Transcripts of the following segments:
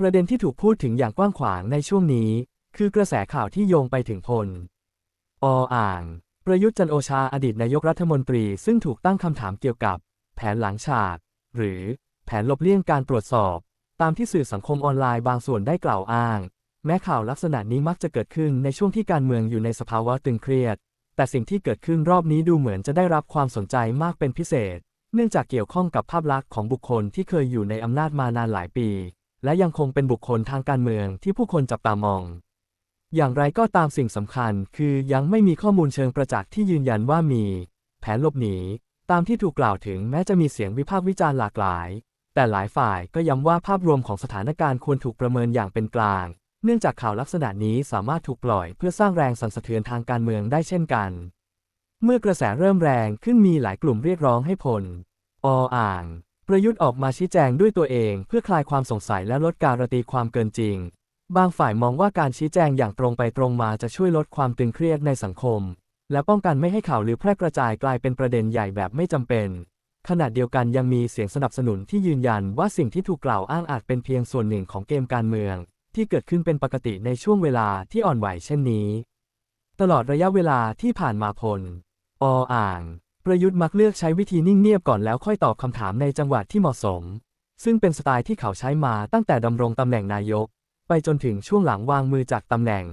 ประเด็นที่ถูกพูดถึงอย่างกว้างขวางในช่วงนี้ คือกระแสข่าวที่โยงไปถึงพล ออ่าง ประยุทธ์จันโอชาอดีตนายกรัฐมนตรีซึ่งถูกตั้งคำถามเกี่ยวกับ แผนหลังฉาก หรือแผนหลบเลี่ยงการตรวจสอบ ตามที่สื่อสังคมออนไลน์บางส่วนได้กล่าวอ้าง แม้ข่าวลักษณะนี้มักจะเกิดขึ้นในช่วงที่การเมืองอยู่ในสภาวะตึงเครียด แต่สิ่งที่เกิดขึ้นรอบนี้ดูเหมือนจะได้รับความสนใจมากเป็นพิเศษ เนื่องจากเกี่ยวข้องกับภาพลักษณ์ของบุคคลที่เคยอยู่ในอำนาจมานานหลายปี และยังคงเป็นบุคคลทางการเมืองที่ผู้คนจับตามอง อย่างไรก็ตามสิ่งสำคัญคือยังไม่มีข้อมูลเชิงประจักษ์ที่ยืนยันว่ามี แผนหลบหนี ตามที่ถูกกล่าวถึงแม้จะมีเสียงวิพากษ์วิจารณ์หลากหลาย แต่หลายฝ่ายก็ย้ำว่าภาพรวมของสถานการณ์ควรถูกประเมินอย่างเป็นกลาง เนื่องจากข่าวลักษณะนี้สามารถถูกปล่อยเพื่อสร้างแรงสั่นสะเทือนทางการเมืองได้เช่นกัน เมื่อกระแสเริ่มแรงขึ้นมีหลายกลุ่มเรียกร้องให้พล ออ่าง ประยุทธ์ออกมาชี้แจงด้วยตัวเองเพื่อคลายความสงสัยและลดการระตีความเกินจริง บางฝ่ายมองว่าการชี้แจงอย่างตรงไปตรงมาจะช่วยลดความตึงเครียดในสังคม และป้องกันไม่ให้ข่าวลือแพร่กระจายกลายเป็นประเด็นใหญ่แบบไม่จำเป็นขณะเดียวกันยังมีเสียงสนับสนุนที่ยืนยันว่าสิ่งที่ถูกกล่าวอ้างอาจเป็นเพียงส่วนหนึ่งของเกมการเมือง ที่เกิดขึ้นเป็นปกติในช่วงเวลาที่อ่อนไหวเช่นนี้ ตลอดระยะเวลาที่ผ่านมาพล ออ่าง ประยุทธ์มักเลือกใช้วิธีนิ่งเงียบก่อนแล้วค่อยตอบคำถามในจังหวะที่เหมาะสม ซึ่งเป็นสไตล์ที่เขาใช้มาตั้งแต่ดำรงตำแหน่งนายก ไปจนถึงช่วงหลังวางมือจากตำแหน่ง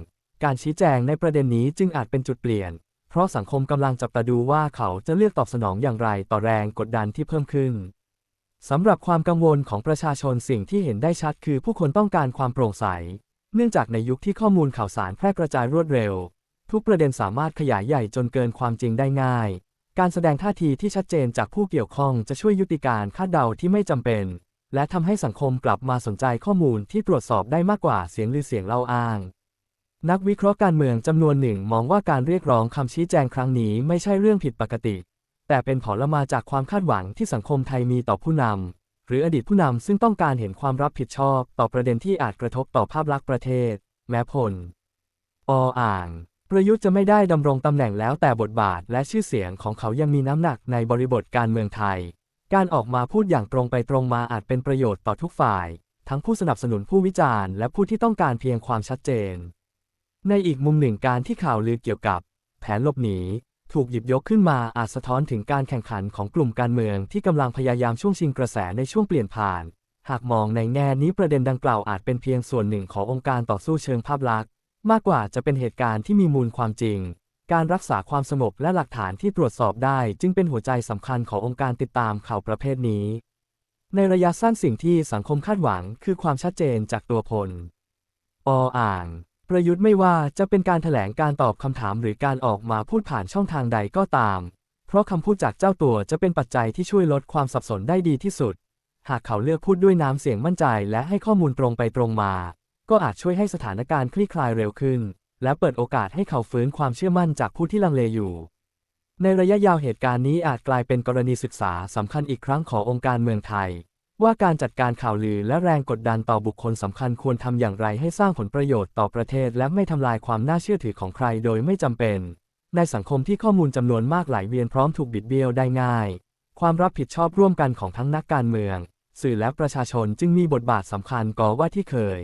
การชี้แจงในประเด็นนี้จึงอาจเป็นจุดเปลี่ยน เพราะสังคมกำลังจับตาดูว่าเขาจะเลือกตอบสนองอย่างไรต่อแรงกดดันที่เพิ่มขึ้นสำหรับความกังวลของประชาชนสิ่งที่เห็นได้ชัดคือผู้คนต้องการความโปร่งใส เนื่องจากในยุคที่ข้อมูลข่าวสารแพร่กระจายรวดเร็ว ทุกประเด็นสามารถขยายใหญ่จนเกินความจริงได้ง่าย การแสดงท่าทีที่ชัดเจนจากผู้เกี่ยวข้องจะช่วยยุติการคาดเดาที่ไม่จำเป็น และทำให้สังคมกลับมาสนใจข้อมูลที่ตรวจสอบได้มากกว่าเสียงลือเสียงเล่าอ้าง นักวิเคราะห์การเมืองจำนวนหนึ่งมองว่าการเรียกร้องคำชี้แจงครั้งนี้ไม่ใช่เรื่องผิดปกติ แต่เป็นผลมาจากความคาดหวังที่สังคมไทยมีต่อผู้นำหรืออดีตผู้นำซึ่งต้องการเห็นความรับผิดชอบ ต่อประเด็นที่อาจกระทบต่อภาพลักษณ์ประเทศ แม้ผล ออ่าง ประยุทธ์จะไม่ได้ดำรงตำแหน่งแล้วแต่บทบาทและชื่อเสียงของเขายังมีน้ำหนักในบริบทการเมืองไทย การออกมาพูดอย่างตรงไปตรงมาอาจเป็นประโยชน์ต่อทุกฝ่าย ทั้งผู้สนับสนุนผู้วิจารณ์และผู้ที่ต้องการเพียงความชัดเจน ในอีกมุมหนึ่งการที่ข่าวลือเกี่ยวกับ แผนหลบหนีถูกหยิบยกขึ้นมาอาจสะท้อนถึงการแข่งขันของกลุ่มการเมืองที่กำลังพยายามช่วงชิงกระแสในช่วงเปลี่ยนผ่าน หากมองในแง่นี้ประเด็นดังกล่าวอาจเป็นเพียงส่วนหนึ่งขององค์การต่อสู้เชิงภาพลักษณ์ มากกว่าจะเป็นเหตุการณ์ที่มีมูลความจริง การรักษาความสงบและหลักฐานที่ตรวจสอบได้จึงเป็นหัวใจสำคัญขององค์การติดตามข่าวประเภทนี้ ในระยะสั้นสิ่งที่สังคมคาดหวังคือความชัดเจนจากตัวพล ออ่าง ประยุทธ์ไม่ว่าจะเป็นการถแถลงการตอบคำถามหรือการออกมาพูดผ่านช่องทางใดก็ตาม เพราะคำพูดจากเจ้าตัวจะเป็นปัจจัยที่ช่วยลดความสับสนได้ดีที่สุด หากเขาเลือกพูดด้วยน้ำเสียงมั่นใจและให้ข้อมูลตรงไปตรงมา ก็อาจช่วยให้สถานการณ์คลี่คลายเร็วขึ้น และเปิดโอกาสให้เขาฟื้นความเชื่อมั่นจากผู้ที่ลังเลอยู่ ในระยะยาวเหตุการณ์นี้อาจกลายเป็นกรณีศึกษาสำคัญอีกครั้งขององค์การเมืองไทย ว่าการจัดการข่าวลือและแรงกดดันต่อบุคคลสำคัญควรทำอย่างไรให้สร้างผลประโยชน์ต่อประเทศ และไม่ทำลายความน่าเชื่อถือของใครโดยไม่จำเป็น ในสังคมที่ข้อมูลจำนวนมากไหลเวียนพร้อมถูกบิดเบี้ยวได้ง่าย ความรับผิดชอบร่วมกันของทั้งนักการเมือง สื่อและประชาชนจึงมีบทบาทสำคัญก่อว่าที่เคย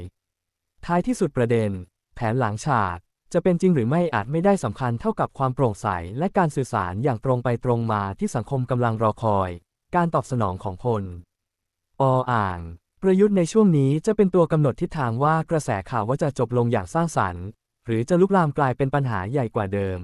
ท้ายที่สุดประเด็น แผนหลังฉาก จะเป็นจริงหรือไม่อาจไม่ได้สำคัญเท่ากับความโปร่งใส และการสื่อสารอย่างตรงไปตรงมาที่สังคมกำลังรอคอย การตอบสนองของพล ออ่าง ประยุทธ์ในช่วงนี้จะเป็นตัวกำหนดทิศทางว่ากระแสข่าวว่าจะจบลงอย่างสร้างสรรค์ หรือจะลุกลามกลายเป็นปัญหาใหญ่กว่าเดิม